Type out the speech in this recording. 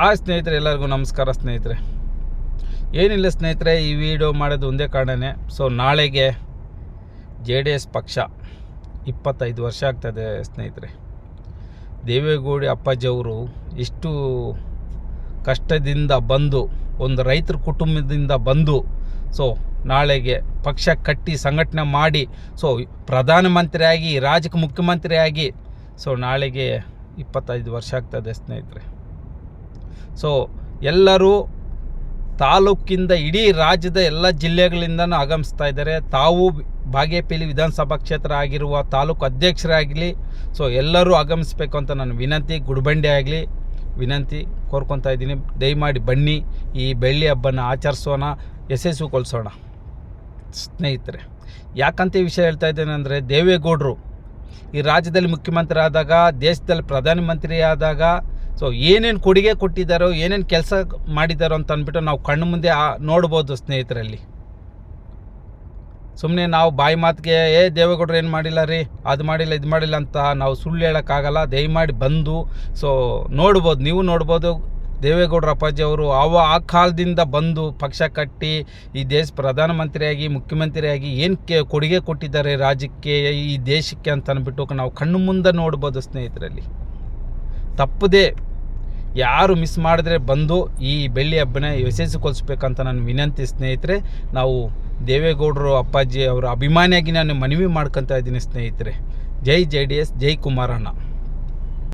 ಆ ಸ್ನೇಹಿತರೆ, ಎಲ್ಲರಿಗೂ ನಮಸ್ಕಾರ ಸ್ನೇಹಿತರೆ. ಏನಿಲ್ಲ ಸ್ನೇಹಿತರೆ, ಈ ವಿಡಿಯೋ ಮಾಡೋದು ಒಂದೇ ಕಾರಣನೇ. ಸೊ ನಾಳೆಗೆ ಜೆ ಡಿ ಎಸ್ ಪಕ್ಷ ಇಪ್ಪತ್ತೈದು ವರ್ಷ ಆಗ್ತದೆ ಸ್ನೇಹಿತರೆ. ದೇವೇಗೌಡಿ ಅಪ್ಪಾಜಿಯವರು ಇಷ್ಟು ಕಷ್ಟದಿಂದ ಬಂದು, ಒಂದು ರೈತರ ಕುಟುಂಬದಿಂದ ಬಂದು ಸೊ ನಾಳೆಗೆ ಪಕ್ಷ ಕಟ್ಟಿ ಸಂಘಟನೆ ಮಾಡಿ ಸೊ ಪ್ರಧಾನಮಂತ್ರಿಯಾಗಿ ರಾಜ್ಯಕ್ಕೆ ಮುಖ್ಯಮಂತ್ರಿಯಾಗಿ ಸೊ ನಾಳೆಗೆ ಇಪ್ಪತ್ತೈದು ವರ್ಷ ಆಗ್ತದೆ ಸ್ನೇಹಿತರೆ. ಸೊ ಎಲ್ಲರೂ ತಾಲೂಕಿಂದ ಇಡೀ ರಾಜ್ಯದ ಎಲ್ಲ ಜಿಲ್ಲೆಗಳಿಂದನೂ ಆಗಮಿಸ್ತಾ ಇದ್ದಾರೆ. ತಾವು ಬಾಗೇಪಲ್ಲಿ ವಿಧಾನಸಭಾ ಕ್ಷೇತ್ರ ಆಗಿರುವ ತಾಲೂಕು ಅಧ್ಯಕ್ಷರಾಗಲಿ ಸೊ ಎಲ್ಲರೂ ಆಗಮಿಸಬೇಕು ಅಂತ ನಾನು ವಿನಂತಿ, ಗುಡ್ಬಂಡೆ ಆಗಲಿ, ವಿನಂತಿ ಕೋರ್ಕೊತಾ ಇದ್ದೀನಿ. ದಯಮಾಡಿ ಬನ್ನಿ, ಈ ಬೆಳ್ಳಿ ಹಬ್ಬನ ಆಚರಿಸೋಣ ಯಶಸ್ವಿಗೊಳಿಸೋಣ ಸ್ನೇಹಿತರೆ, ಯಾಕಂತ ಈ ವಿಷಯ ಹೇಳ್ತಾ ಇದ್ದೇನೆ ಅಂದರೆ, ದೇವೇಗೌಡರು ಈ ರಾಜ್ಯದಲ್ಲಿ ಮುಖ್ಯಮಂತ್ರಿ ಆದಾಗ ದೇಶದಲ್ಲಿ ಪ್ರಧಾನಮಂತ್ರಿ ಆದಾಗ ಸೊ ಏನೇನು ಕೊಡುಗೆ ಕೊಟ್ಟಿದ್ದಾರೋ, ಏನೇನು ಕೆಲಸ ಮಾಡಿದ್ದಾರೋ ಅಂತ ಅಂದ್ಬಿಟ್ಟು ನಾವು ಕಣ್ಣು ಮುಂದೆ ನೋಡ್ಬೋದು ಸ್ನೇಹಿತರಲ್ಲಿ. ಸುಮ್ಮನೆ ನಾವು ಬಾಯಿ ಮಾತಿಗೆ, ಏ ದೇವೇಗೌಡರು ಏನು ಮಾಡಿಲ್ಲ ರೀ? ಅದು ಮಾಡಿಲ್ಲ, ಇದು ಮಾಡಿಲ್ಲ ಅಂತ ನಾವು ಸುಳ್ಳು ಹೇಳೋಕ್ಕಾಗಲ್ಲ. ದಯಮಾಡಿ ಬಂದು ಸೊ ನೋಡ್ಬೋದು, ನೀವು ನೋಡ್ಬೋದು, ದೇವೇಗೌಡರ ಅಪ್ಪಾಜಿ ಅವರು ಅವ ಆ ಕಾಲದಿಂದ ಬಂದು ಪಕ್ಷ ಕಟ್ಟಿ, ಈ ದೇಶ ಪ್ರಧಾನಮಂತ್ರಿಯಾಗಿ, ಮುಖ್ಯಮಂತ್ರಿಯಾಗಿ ಏನು ಕೆ, ಕೊಡುಗೆ ಕೊಟ್ಟಿದ್ದಾರೆ ರಾಜ್ಯಕ್ಕೆ, ಈ ದೇಶಕ್ಕೆ ಅಂತ ಅಂದ್ಬಿಟ್ಟು ನಾವು ಕಣ್ಣು ಮುಂದೆ ನೋಡ್ಬೋದು ಸ್ನೇಹಿತರಲ್ಲಿ. ತಪ್ಪದೇ ಯಾರು ಮಿಸ್ ಮಾಡಿದ್ರೆ ಬಂದು ಈ ಬೆಳ್ಳಿ ಹಬ್ಬನ ಯಶಸ್ವಿಗೊಳಿಸ್ಬೇಕಂತ ನಾನು ವಿನಂತಿ ಸ್ನೇಹಿತರೆ, ನಾವು ದೇವೇಗೌಡರು ಅಪ್ಪಾಜಿ ಅವರ ಅಭಿಮಾನಿಯಾಗಿ ನಾನು ಮನವಿ ಮಾಡ್ಕೊತಾ ಇದ್ದೀನಿ ಸ್ನೇಹಿತರೆ. ಜೈ ಜೆ ಡಿ ಎಸ್, ಜೈ ಕುಮಾರಣ್ಣ.